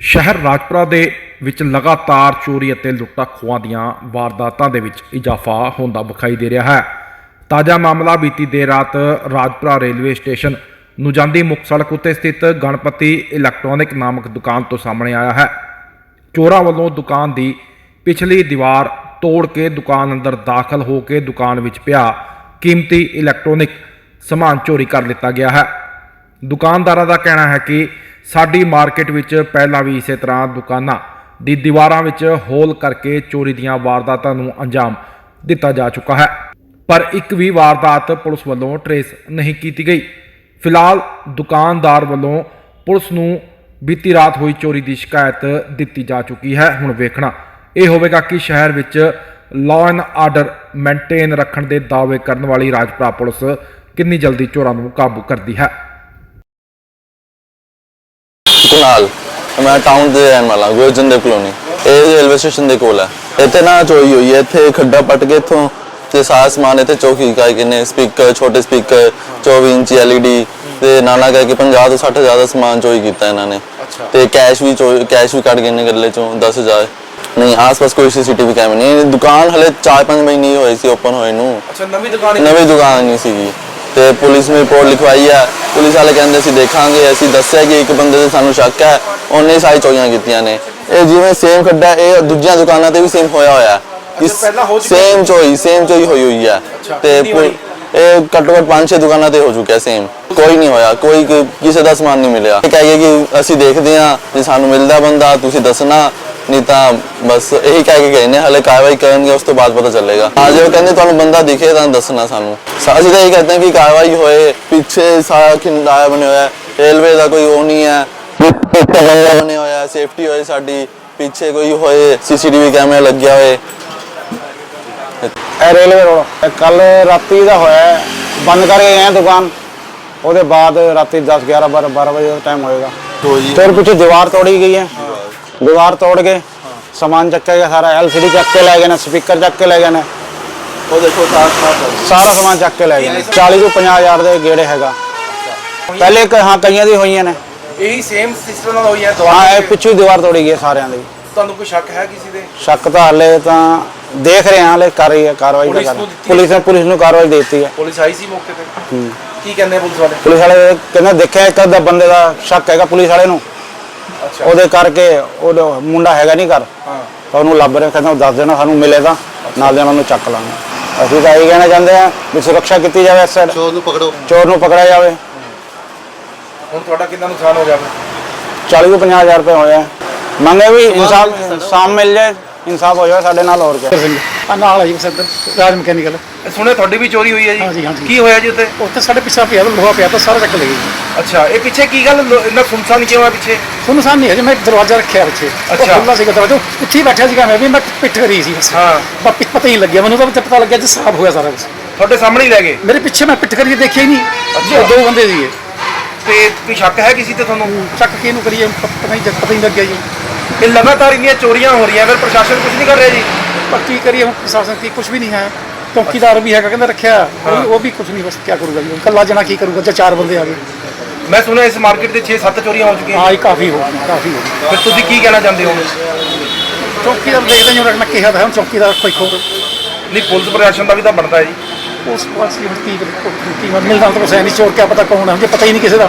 ਸ਼ਹਿਰ ਰਾਜਪੁਰਾ ਦੇ ਵਿੱਚ ਲਗਾਤਾਰ ਚੋਰੀ ਅਤੇ ਲੁੱਟਾਂ ਖੋਹਾਂ ਦੀਆਂ ਵਾਰਦਾਤਾਂ ਦੇ ਵਿੱਚ ਇਜ਼ਾਫਾ ਹੁੰਦਾ ਵਿਖਾਈ ਦੇ ਰਿਹਾ ਹੈ। ਤਾਜ਼ਾ ਮਾਮਲਾ ਬੀਤੀ ਦੇਰ ਰਾਤ ਰਾਜਪੁਰਾ ਰੇਲਵੇ ਸਟੇਸ਼ਨ ਨੂੰ ਜਾਂਦੀ ਮੁੱਖ ਸੜਕ ਉੱਤੇ ਸਥਿਤ ਗਣਪਤੀ ਇਲੈਕਟ੍ਰੋਨਿਕ ਨਾਮਕ ਦੁਕਾਨ ਤੋਂ ਸਾਹਮਣੇ ਆਇਆ ਹੈ। ਚੋਰਾਂ ਵੱਲੋਂ ਦੁਕਾਨ ਦੀ ਪਿਛਲੀ ਦੀਵਾਰ ਤੋੜ ਕੇ ਦੁਕਾਨ ਅੰਦਰ ਦਾਖਲ ਹੋ ਕੇ ਦੁਕਾਨ ਵਿੱਚ ਪਿਆ ਕੀਮਤੀ ਇਲੈਕਟ੍ਰੋਨਿਕ ਸਮਾਨ ਚੋਰੀ ਕਰ ਲਿੱਤਾ ਗਿਆ ਹੈ। ਦੁਕਾਨਦਾਰਾਂ ਦਾ ਕਹਿਣਾ ਹੈ ਕਿ ਸਾਡੀ ਮਾਰਕੀਟ ਵਿੱਚ ਪਹਿਲਾਂ ਵੀ ਇਸੇ ਤਰ੍ਹਾਂ ਦੁਕਾਨਾਂ ਦੀ ਦੀਵਾਰਾਂ ਵਿੱਚ ਹੋਲ ਕਰਕੇ ਚੋਰੀ ਦੀਆਂ ਵਾਰਦਾਤਾਂ ਨੂੰ ਅੰਜਾਮ ਦਿੱਤਾ ਜਾ ਚੁੱਕਾ ਹੈ। ਪਰ ਇੱਕ ਵੀ ਵਾਰਦਾਤ ਪੁਲਿਸ ਵੱਲੋਂ ਟਰੇਸ ਨਹੀਂ ਕੀਤੀ ਗਈ। ਫਿਲਹਾਲ ਦੁਕਾਨਦਾਰ ਵੱਲੋਂ ਪੁਲਿਸ ਨੂੰ ਬੀਤੀ ਰਾਤ ਹੋਈ ਚੋਰੀ ਦੀ ਸ਼ਿਕਾਇਤ ਦਿੱਤੀ ਜਾ ਚੁੱਕੀ ਹੈ। ਹੁਣ ਵੇਖਣਾ, ਇਹ ਹੋਵੇਗਾ ਕਿ ਸ਼ਹਿਰ ਵਿੱਚ ਲਾਅ ਐਂਡ ਆਰਡਰ ਮੇਨਟੇਨ ਰੱਖਣ ਦੇ ਦਾਅਵੇ ਕਰਨ ਵਾਲੀ ਰਾਜਪੁਰਾ ਪੁਲਿਸ ਕਿੰਨੀ ਜਲਦੀ ਚੋਰਾਂ ਨੂੰ ਕਾਬੂ ਕਰਦੀ ਹੈ। ਕੁਨਾਲ ਮੈਂ ਟਾਊਨ ਦੇ ਰਹਿਣ ਵਾਲਾ ਗੁਰਜਨ ਦੇ ਕਲੋਨੀ ਇਹ ਰੇਲਵੇ ਸਟੇਸ਼ਨ ਦੇ ਕੋਲ ਹੈ ਇੱਥੇ ਨਾ ਚੋਰੀ ਹੋਈ ਹੈ ਇੱਥੇ ਖੱਡਾ ਪੱਟ ਕੇ ਇੱਥੋਂ ਤੇ ਸਾਰਾ ਸਮਾਨ ਇੱਥੇ ਚੌਕੀ ਕਾਇ ਕਿਨੇ ਸਪੀਕਰ ਛੋਟੇ ਸਪੀਕਰ 24 ਇੰਚ LED ਤੇ ਨਾਨਾ ਕਹਿ ਕੇ 50 ਤੋਂ 60 ਹਜ਼ਾਰ ਦਾ ਸਮਾਨ ਚੋਰੀ ਕੀਤਾ ਇਹਨਾਂ ਨੇ। ਤੇ ਕੈਸ਼ ਵੀ ਚੋਰੀ ਕੈਸ਼ ਵੀ ਕੱਢ ਗਏ ਨੇ ਗੱਲੇ ਚੋਂ 10000 ਨਹੀਂ ਆਸ-ਪਾਸ ਕੋਈ ਸੀਸੀਟੀਵੀ ਕੈਮਰਾ ਨਹੀਂ ਦੁਕਾਨ ਹਲੇ 4-5 ਮਹੀਨੇ ਹੀ ਹੋਏ ਸੀ ਓਪਨ ਹੋਏ ਨੂੰ। ਅੱਛਾ ਨਵੀਂ ਦੁਕਾਨ ਨਵੀਂ ਦੁਕਾਨ ਨਹੀਂ ਸੀਗੀ। ਤੇ ਪੁਲਿਸ ਨੇ ਰਿਪੋਰਟ ਲਿਖਵਾਈ ਹੈ ਪੁਲਿਸ ਵਾਲੇ ਕਹਿੰਦੇ ਅਸੀਂ ਦੇਖਾਂਗੇ ਅਸੀਂ ਦੱਸਿਆ ਕਿ ਇੱਕ ਬੰਦੇ ਤੇ ਸਾਨੂੰ ਸ਼ੱਕ ਹੈ। ਉਹਨੇ ਸਾਰੀ ਚੋਰੀਆਂ ਕੀਤੀਆਂ ਨੇ। ਇਹ ਜਿਵੇਂ ਸੇਮ ਖੱਡਾ ਇਹ ਦੂਜੀਆਂ ਦੁਕਾਨਾਂ ਤੇ ਵੀ ਸੇਮ ਹੋਇਆ ਹੋਇਆ। ਹੈ। ਇਸ ਪਹਿਲਾਂ ਹੋ ਚੁੱਕਿਆ ਸੇਮ ਚੋਰੀ ਸੇਮ ਚੋਰੀ ਹੋਈ ਹੋਈ ਹੈ ਤੇ ਕਿੰਨੀ ਇਹ ਘੱਟੋ ਘੱਟ 5-6 ਦੁਕਾਨਾਂ ਤੇ ਹੋ ਚੁੱਕਿਆ ਸੇਮ ਕੋਈ ਨਹੀਂ ਹੋਇਆ ਕੋਈ ਕਿਸੇ ਦਾ ਸਮਾਨ ਨਹੀਂ ਮਿਲਿਆ। ਇਹ ਕਹੇ ਕਿ ਅਸੀਂ ਦੇਖਦੇ ਹਾਂ ਜੇ ਸਾਨੂੰ ਮਿਲਦਾ ਬੰਦਾ ਤੁਸੀਂ ਦੱਸਣਾ। ਨਹੀਂ ਤਾਂ ਬਸ ਇਹੀ ਕਹਿ ਕੇ ਗਏ ਨੇ ਹਲੇ ਕਾਰਵਾਈ ਕਰਨਗੇ ਉਸ ਤੋਂ ਬਾਅਦ ਪਤਾ ਚੱਲੇਗਾ। ਹਾਂ ਜੇ ਉਹ ਕਹਿੰਦੇ ਤੁਹਾਨੂੰ ਬੰਦਾ ਦਿਖੇ ਤਾਂ ਦੱਸਣਾ ਸਾਨੂੰ। ਅਸੀਂ ਤਾਂ ਇਹ ਕਹਿੰਦੇ ਕਿ ਕਾਰਵਾਈ ਹੋਏ ਪਿੱਛੇ ਸਾਰਾ ਕਿੰਦਾਇਆ ਬਣਿਆ ਹੋਇਆ ਰੇਲਵੇ ਦਾ ਕੋਈ ਉਹ ਨਹੀਂ ਹੈ। ਬਣਿਆ ਹੋਇਆ ਸੇਫਟੀ ਹੋਏ ਸਾਡੀ ਪਿੱਛੇ ਕੋਈ ਹੋਏ ਸੀਸੀਟੀਵੀ ਕੈਮਰਾ ਲੱਗਿਆ ਹੋਏ। ਇਹ ਰੇਲਵੇ ਰੋਡ ਕੱਲ ਰਾਤੀ ਦਾ ਹੋਇਆ। ਬੰਦ ਕਰਕੇ ਗਏ ਦੁਕਾਨ। ਉਹਦੇ ਬਾਅਦ ਰਾਤੀ 10 11 12 12 ਵਜੇ ਦਾ ਟਾਈਮ ਹੋਏਗਾ। ਚੋਰ ਪਿੱਛੇ ਦੀਵਾਰ ਤੋੜੀ ਗਈ ਹੈ। ਦੀਵਾਰ ਤੋੜ ਕੇ ਸਮਾਨ ਚੱਕਿਆ ਗਿਆ ਸਾਰਾ ਐਲਸੀਡੀ ਚੱਕ ਕੇ ਲੈ ਗਏ ਨੇ ਸਪੀਕਰ ਚੱਕ ਕੇ ਲੈ ਗਏ ਨੇ। ਉਹ ਦੇਖੋ ਸਾਥ ਸਾਰਾ ਸਮਾਨ ਚੱਕ ਕੇ ਲੈ ਗਏ ਨੇ। 40 ਤੋਂ 50 ਹਜ਼ਾਰ ਦੇ ਗੇੜੇ ਹੈਗਾ। ਪਹਿਲੇ ਕ- ਹਾਂ ਕਈਆਂ ਦੀ ਹੋਈਆਂ ਨੇ। ਇਹੀ ਸੇਮ ਸਿਸਟਮ ਨਾਲ ਹੋਈ ਹੈ ਹਾਂ ਇਹ ਪਿੱਛੇ ਦੀਵਾਰ ਤੋੜੀ ਗਈ ਹੈ ਸਾਰਿਆਂ ਦੀ। ਤੁਹਾਨੂੰ ਕੋਈ ਸ਼ੱਕ ਹੈ ਕਿਸੇ ਦੇ? ਸ਼ੱਕ ਤਾਂ ਹਾਲੇ ਤਾਂ ਦੇਖ ਰਹੇ ਹਾਂ ਹਾਲੇ ਕਰ ਰਹੀ ਹੈ ਕਾਰਵਾਈ ਤਾਂ ਪੁਲਿਸ ਕਰ ਨੂੰ ਦਿੱਤੀ ਪੁਲਿਸ ਨੇ ਪੁਲਿਸ ਨੂੰ ਕਾਰਵਾਈ ਦੇ ਦਿੱਤੀ ਹੈ। ਪੁਲਿਸ ਆਈ ਸੀ ਮੌਕੇ ਤੇ? ਕੀ ਕਹਿੰਦੇ ਆ ਪੁਲਿਸ ਵਾਲੇ? ਪੁਲਿਸ ਵਾਲੇ ਕਹਿੰਦੇ ਦੇਖਿਆ ਇੱਕ ਅੱਧਾ ਬੰਦੇ ਦਾ ਸ਼ੱਕ ਹੈਗਾ ਪੁਲਿਸ ਵਾਲੇ ਨੂੰ। ਅੱਛਾ। ਉਹਦੇ ਕਰਕੇ ਉਹ ਮੁੰਡਾ ਹੈਗਾ ਨਹੀਂ ਘਰ ਹਾਂ। ਤਾਂ ਉਹਨੂੰ ਲੱਭ ਰਹੇ ਕਹਿੰਦਾ ਦੱਸ ਦੇਣਾ ਸਾਨੂੰ ਮਿਲੇ ਤਾਂ ਨਾਲ ਦੇ ਉਹਨੂੰ ਚੱਕ ਲਾਂਗੇ। ਅਸੀਂ ਤਾਂ ਇਹ ਕਹਿਣਾ ਚਾਹੁੰਦੇ ਹਾਂ ਵੀ ਸੁਰੱਖਿਆ ਕੀਤੀ ਜਾਵੇ ਇਸ ਸਾਈਡ ਚੋਰ ਨੂੰ ਪਕੜੋ। ਚੋਰ ਨੂੰ ਪਕੜਿਆ ਜਾਵੇ। ਹੁਣ ਤੁਹਾਡਾ ਕਿੰਨਾ ਨੁਕਸਾਨ ਹੋ ਜਾਵੇ 40 ਤੋਂ 50 ਹਜ਼ਾਰ ਰੁਪਏ ਹੋਇਆ। ਮੰਗੇ ਵੀ ਇਨਸਾਫ ਇਨਸਾਫ ਮਿਲ ਜਾਏ ਇਨਸਾਫ ਹੋ ਜਾਵੇ ਸਾਡੇ ਨਾਲ ਹੋਰ ਕੀ ਸਿੰਘ। ਆ ਨਾਲ ਆ ਜੀ ਸਦਰ ਰਾਜ ਮਕੈਨੀਕਲ। ਸੁਣਿਆ ਤੁਹਾਡੀ ਵੀ ਚੋਰੀ ਹੋਈ ਹੈ ਹਾਂਜੀ, ਜੀ? ਹਾਂਜੀ। ਕੀ ਹੋਇਆ ਜੀ ਉੱਥੇ? ਉੱਥੇ ਸਾਡੇ ਪਿੱਛਾ ਪਿਆ ਵਾ, ਲੋਹਾ ਪਿਆ ਤਾਂ ਸਾਰਾ ਚੱਕ ਲੈ ਗਈ ਅੱਛਾ ਇਹ ਪਿੱਛੇ ਕੀ ਗੱਲ ਸੁਨਸਾਨ ਕਿਉਂ ਪਿੱਛੇ? ਤੁਹਾਨੂੰ ਸਾਹਮਣੇ ਹੈ ਜੀ ਮੈਂ ਦਰਵਾਜ਼ਾ ਰੱਖਿਆ ਪਿੱਛੇ। ਅੱਛਾ। ਉਹ ਖੁੱਲਾ ਸੀਗਾ ਦਰਵਾਜ਼ਾ ਉੱਥੇ ਹੀ ਬੈਠਾ ਸੀਗਾ ਮੈਂ ਵੀ ਮੈਂ ਪਿੱਠ ਕਰੀ ਸੀ ਹਾਂ। ਬਸ ਪਿ- ਪਤਾ ਹੀ ਨਹੀਂ ਲੱਗਿਆ ਮੈਨੂੰ ਤਾਂ ਪਤਾ ਲੱਗਿਆ ਜੀ ਸਾਫ਼ ਹੋਇਆ ਸਾਰਾ ਕੁਝ ਤੁਹਾਡੇ ਸਾਹਮਣੇ ਹੀ ਲੈ ਗਏ? ਮੇਰੇ ਪਿੱਛੇ ਮੈਂ ਪਿੱਠ ਕਰੀ ਦੇਖਿਆ ਹੀ ਨਹੀਂ। ਅੱਛਾ। ਦੋ ਬੰਦੇ ਸੀਗੇ। ਤੇ ਕੋਈ ਸ਼ੱਕ ਹੈ ਕਿਸੇ ਤੇ ਤੁਹਾਨੂੰ? ਚੱਕ ਕੇ ਇਹਨੂੰ ਕਰੀਏ ਪ- ਪਤਾ ਨਹੀਂ ਪਤਾ ਹੀ ਨਹੀਂ ਲੱਗਿਆ ਜੀ। ਇਹ ਲਗਾਤਾਰ ਇੰਨੀਆਂ ਚੋਰੀਆਂ ਹੋ ਰਹੀਆਂ ਫਿਰ ਪ੍ਰਸ਼ਾਸਨ ਕੁਝ ਨਹੀਂ ਕਰ ਰਿਹਾ ਜੀ? ਪਰ ਕੀ ਕਰੀਏ ਹੁਣ ਪ੍ਰਸ਼ਾਸਨ ਕੀ ਕੁਝ ਵੀ ਨਹੀਂ ਹੈ। ਚੌਕੀਦਾਰ ਵੀ ਹੈਗਾ ਕਹਿੰਦਾ ਰੱਖਿਆ। ਉਹ ਵੀ- ਉਹ ਵੀ ਕੁਝ ਨਹੀਂ ਬਸ ਕੀ ਕਰੂਗਾ ਜੀ ਕੱਲਾ ਜਣਾ ਕੀ ਕਰੂਗਾ ਜੇ ਚਾਰ ਬੰਦੇ ਆ ਗਏ। ਮੈਂ ਸੁਣਿਆ ਇਸ ਮਾਰਕੀਟ ਦੇ 6-7 ਚੋਰੀਆਂ ਹੋ ਚੁੱਕੀਆਂ। ਹਾਂ ਇਹ ਕਾਫੀ ਹੋ ਗਈ ਕਾਫੀ ਹੋ ਗਈ। ਫਿਰ ਤੁਸੀਂ ਕੀ ਕਹਿਣਾ ਚਾਹੁੰਦੇ ਹੋ? ਚੌਕੀਦਾਰ ਦੇਖਦੇ ਹਾਂ ਮੈਂ ਕਿਹਾ ਤਾਂ ਹੁਣ ਚੌਕੀਦਾਰ ਕੋਈ ਖੋ ਨਹੀਂ ਪੁਲਿਸ ਪ੍ਰਸ਼ਾਸਨ ਦਾ ਵੀ ਤਾਂ ਬਣਦਾ ਹੈ ਜੀ। ਉਸ ਪਾਸੇ ਹੁਣ ਕੀ ਕੀ ਮਿਲਦਾ ਤਾਂ ਕੁਛ ਹੈ ਨਹੀਂ ਚੋਰ ਕਿਆ ਪਤਾ ਕੌਣ ਹੈ ਜੇ ਪਤਾ ਹੀ ਨਹੀਂ ਕਿਸੇ ਦਾ।